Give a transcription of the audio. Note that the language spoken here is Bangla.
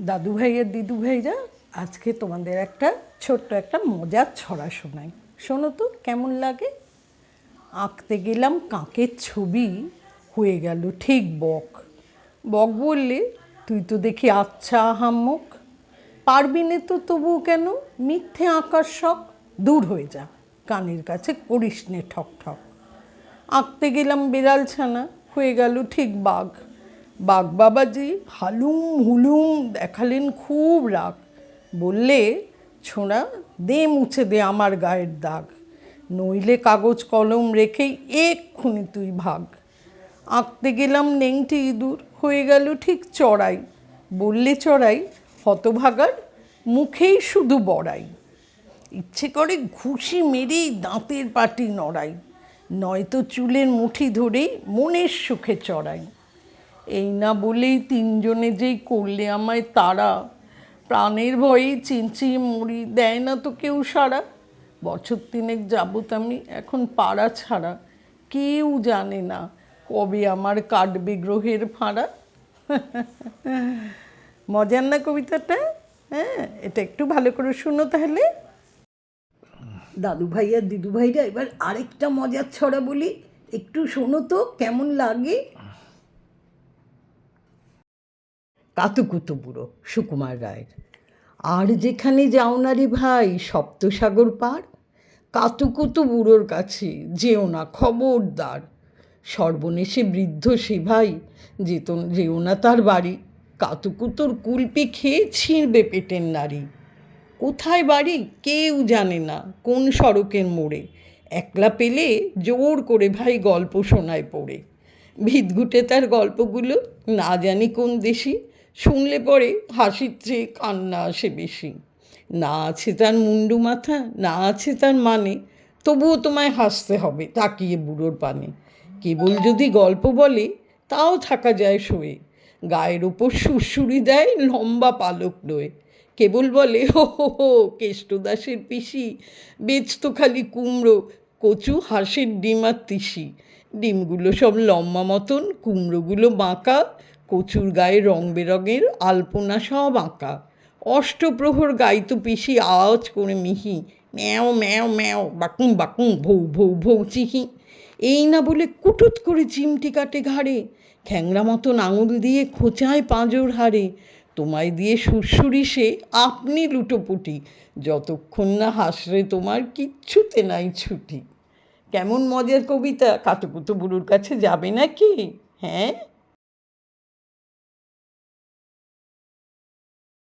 দাদু ভাইয়ের দিদু ভাইরা, আজকে তোমাদের একটা ছোট্ট একটা মজার ছড়া শোনাই। শোনো তো, কেমন লাগে? আঁকতে গেলাম কাকের ছবি, হয়ে গেল ঠিক বক। বক বললে, তুই তো দেখি আচ্ছা হাম্মক পারবি নে তো তবু কেন? মিথ্যে আঁকার শখ। দূর হয়ে যা, কানের কাছে করিস নে ঠক ঠক আঁকতে গেলাম বিড়াল ছানা, হয়ে গেল ঠিক বাঘ। বাঘ বাবাজি হালুম হুলুম দেখালেন খুব রাগ। বললে, ছোঁড়া, দে মুছে দে আমার গায়ের দাগ। নইলে কাগজ কলম রেখেই এক্ষুনি তুই ভাগ। আঁকতে গেলাম নেংটি ইঁদুর, হয়ে গেল ঠিক চড়াই। বললে চড়াই, হতভাগার মুখেই শুধু বড়াই। ইচ্ছে করে ঘুষি মেরেই দাঁতের পাটি নড়াই। নয়তো চুলের মুঠি ধরেই মনের সুখে চড়াই। এই না বলেই তিনজনে যেই করলে আমায় তারা প্রাণের ভয়ে চিনচিয়ে মরি দেয় না তো কেউ সারা বছর তিনেক যাবত আমি এখন পাড়া ছাড়া। কেউ জানে না কবে আমার কাটবে গ্রহের ফাঁড়া। মজার না কবিতাটা? হ্যাঁ এটা একটু ভালো করে শুনো তাহলে। দাদু ভাই আর দিদু ভাইরা এবার আরেকটা মজার ছড়া বলি। একটু শোনো তো, কেমন লাগে? কাতুকুতু বুড়ো সুকুমার রায়ের। আর যেখানে যাও না রে ভাই, সপ্তসাগর পার? কাতুকুতু বুড়োর কাছে যেও না খবরদার। সর্বনেশে বৃদ্ধ সে ভাই, যেত, যেও না তার বাড়ি। কাতুকুতুর কুলপি খেয়ে ছিঁড়বে পেটের নারী। কোথায় বাড়ি কেউ জানে না কোন সড়কের মোড়ে। একলা পেলে জোর করে ভাই গল্প শোনায় পড়ে। ভিতঘুটে তার গল্পগুলো না জানি কোন দেশি। শুনলে পরে হাসির চেয়ে কান্না আসে বেশি। না আছে তার মুন্ডু মাথা, না আছে তার মানে তবুও তোমায় হাসতে হবে তাকিয়ে বুড়োর পানে। কেবল যদি গল্প বলে, তাও থাকা যায় শোয়ে। গায়ের ওপর সুরসুরি দেয় লম্বা পালক লয়ে কেবল বলে, হো হো হো, কেষ্টদাসের পিসি, বেচ তো খালি কুমড়ো, কচু, হাঁসের ডিম আর তিসি। ডিমগুলো সব লম্বা মতন, কুমড়োগুলো বাঁকা কচুর গায়ে রং বেরঙের আলপনা সব আঁকা। অষ্টপ্রহর গাইতো পিসি আওয়াজ করে মিহি, ম্যাও ম্যাও ম্যাও বাকুম বাকুম ভৌ ভৌ ভৌ, চিহি। এই না বলে কুটুত করে চিমটি কাটে ঘাড়ে, খ্যাংরা মতন আঙুল দিয়ে খোঁচায় পাঁজর হারে তোমায় দিয়ে সুরসুরি সে আপনি লুটোপুটি, যতক্ষণ না হাসরে তোমার কিচ্ছুতে নাই ছুটি। কেমন মজার কবিতা কাতুকুতু বুড়োর কাছে যাবে নাকি? হ্যাঁ?